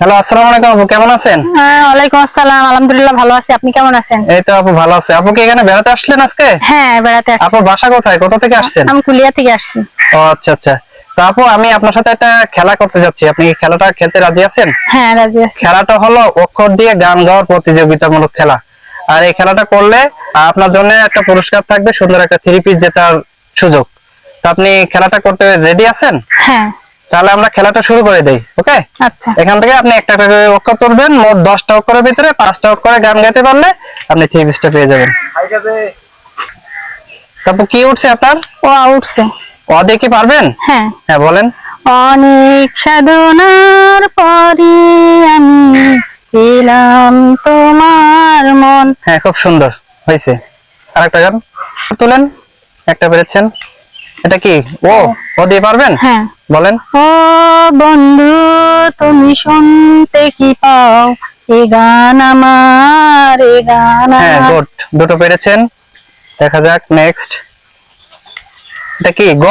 Hello আসসালামু আলাইকুম আপু কেমন আছেন? হ্যাঁ ওয়ালাইকুম আসসালাম আলহামদুলিল্লাহ ভালো আছি। আপনি কেমন আছেন? এই তো আপু ভালো আছে। আপু কি এখানে বেড়াতে আসলেন আজকে? হ্যাঁ বেড়াতে আসছি। বাসা কোথায়? কোথা থেকে আসছেন? আমি কুলিয়া থেকে আসছি। ও আচ্ছা আচ্ছা। তো আপু আমি আপনার সাথে একটা খেলা করতে যাচ্ছি। আপনি কি খেলাটা খেলতে রাজি আছেন? হ্যাঁ রাজি আছি। খেলাটা হলো অক্ষর দিয়ে গান গাওয়ার প্রতিযোগিতামূলক খেলা। আর এই খেলাটা করলে আপনার জন্য একটা পুরস্কার থাকবে সুন্দর একটা থ্রি পিস জেতার সুযোগ। তো আপনি খেলাটা করতে রেডি আছেন? হ্যাঁ। তাহলে আমরা খেলাটা শুরু করে দেই ওকে? আচ্ছা। এখান থেকে আপনি একটা করে অক্ষর তুলবেন মোট দশটা অক্ষরের ভিতরে পাঁচটা অক্ষরে গান গাইতে পারলে আপনি থ্রি পিসটা পেয়ে যাবেন। তারপর কি উঠছে আপনার? ও উঠছে। অ দিয়ে কি পারবেন? হ্যাঁ। হ্যাঁ বলেন। অনেক সাধনার পরে আমি পেলাম তোমার মন। হ্যাঁ খুব সুন্দর হয়েছে। আরেকটা গান তুলেন একটা পেরেছেন। এটা কি? ও ও দিয়ে পারবেন? হ্যাঁ। বলেন। ও বন্ধু তুমি শুনতে কি পাও? এ গান আমার এ গান হ্যাঁ গুড। দুটো পেরেছেন। দেখা যাক নেক্সট এটা কি গ?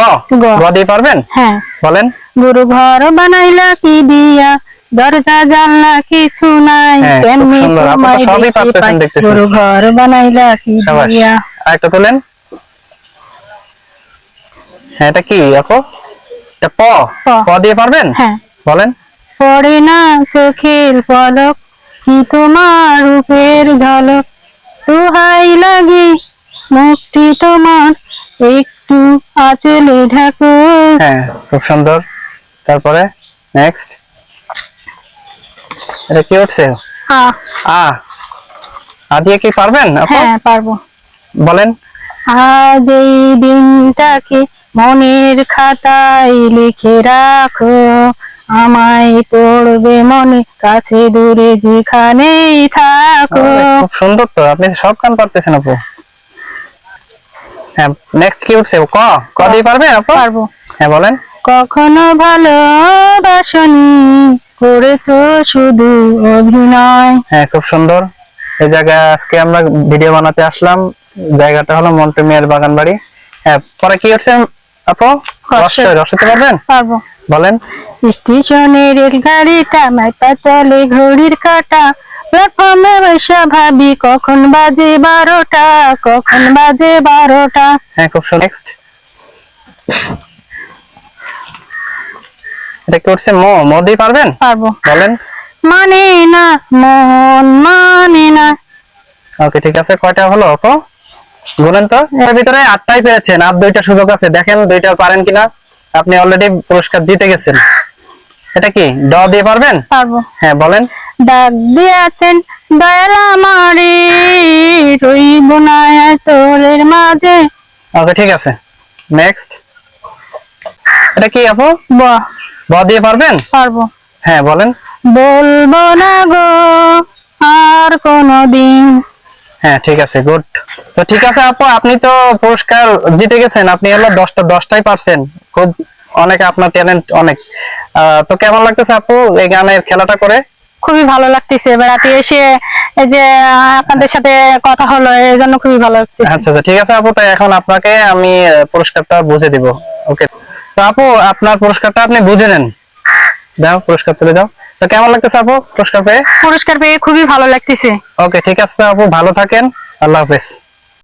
গ। দিয়ে পারবেন? হ্যাঁ। বলেন। গুরু ঘর বানাইলা কি দিয়া? দরজা জানলা কিছু নাই। হ্যাঁ, খুব কেমনি সুন্দর। আপনি তো তোমায় সবই পারতেছেন। দেখতেছি। গুরু ঘর বানাইলা কি দিয়া? আরেকটা তোলেন। হ্যাঁ এটা কি আপু প? প। প দিয়ে পারবেন? হ্যাঁ। বলেন। পড়ে না চোখের পলক কি তোমার রূপের ঝলক? তুহাই লাগে মুক্তি তোমার। একটু আঁচলে ঢাকো। হ্যাঁ খুব সুন্দর। তারপরে নেক্সট এটা কি উঠছে? আহ, আ। আ দিয়ে কি পারবেন হ্যাঁ পারব। বলেন। আজ এই দিনটাকে মনের খাতায় লিখে রাখো। আমায় পড়বে মনে কাছে দূরে যেখানেই থাকো। খুব সুন্দর তো আপনি সব গান পারতেছেন আপু। হ্যাঁ নেক্সট কি উঠছে? ক? ক দিয়ে পারবেন আপু? পারব। হ্যাঁ বলেন। কখনো ভালোবাসনি করেছ শুধু অভিনয়। হ্যাঁ খুব সুন্দর। এই জায়গা আজকে আমরা ভিডিও বানাতে আসলাম। জায়গাটা হলো মন্টেমিয়ার বাগান বাড়ি হ্যাঁ পরে কি উঠছে? আপু রসই রসইতে পারবেন? পারব। বলেন। স্টেশনে রেলগাড়িটা মাইপা চলে ঘড়ির কাটা। প্ল্যাটফর্মে ভাবি কখন বাজে বারোটা? কখন বাজে বারোটা? হ্যাঁ খুব সুন্দর নেক্সট এটা কি উঠছে? মো মো দিয়ে পারবেন? পারব। বলেন। মানে না মন মানে না। ওকে ঠিক আছে। কয়টা হলো আপু? গুনেন তো এর ভিতরে আটটাই পেয়েছেন আর দুইটা সুযোগ আছে। দেখেন দুইটা পারেন কিনা। আপনি অলরেডি পুরস্কার জিতে গেছেন। এটা কি ড দিয়ে পারবেন? পারব। হ্যাঁ বলেন। ডাক দিয়েছেন দয়াল আমারে রইব না তোরের মাঝে। ওকে ঠিক আছে। নেক্সট এটা কি আপু? বাহ ব দিয়ে পারবেন? পারব। হ্যাঁ বলেন। বলব না গো আর কোনদিন হ্যাঁ ঠিক আছে গুড তো ঠিক আছে আপু আপনি তো পুরস্কার জিতে গেছেন আপনি হলো দশটা দশটাই পারছেন। খুব অনেক আপনার ট্যালেন্ট অনেক। তো কেমন লাগতেছে আপু এই গানের খেলাটা করে? খুবই ভালো লাগতেছে। বেড়াতে এসে এই যে আপনাদের সাথে কথা হলো এই জন্য খুবই ভালো লাগতেছে। আচ্ছা আচ্ছা ঠিক আছে আপু তাই এখন আপনাকে আমি পুরস্কারটা বুঝে দিব। ওকে তো আপু আপনার পুরস্কারটা আপনি বুঝে নেন। দাও পুরস্কার তুলে দাও। তো কেমন লাগতেছে আপু পুরস্কার পেয়ে? পুরস্কার পেয়ে খুবই ভালো লাগতেছে। ওকে ঠিক আছে আপু ভালো থাকেন। আল্লাহ হাফেজ।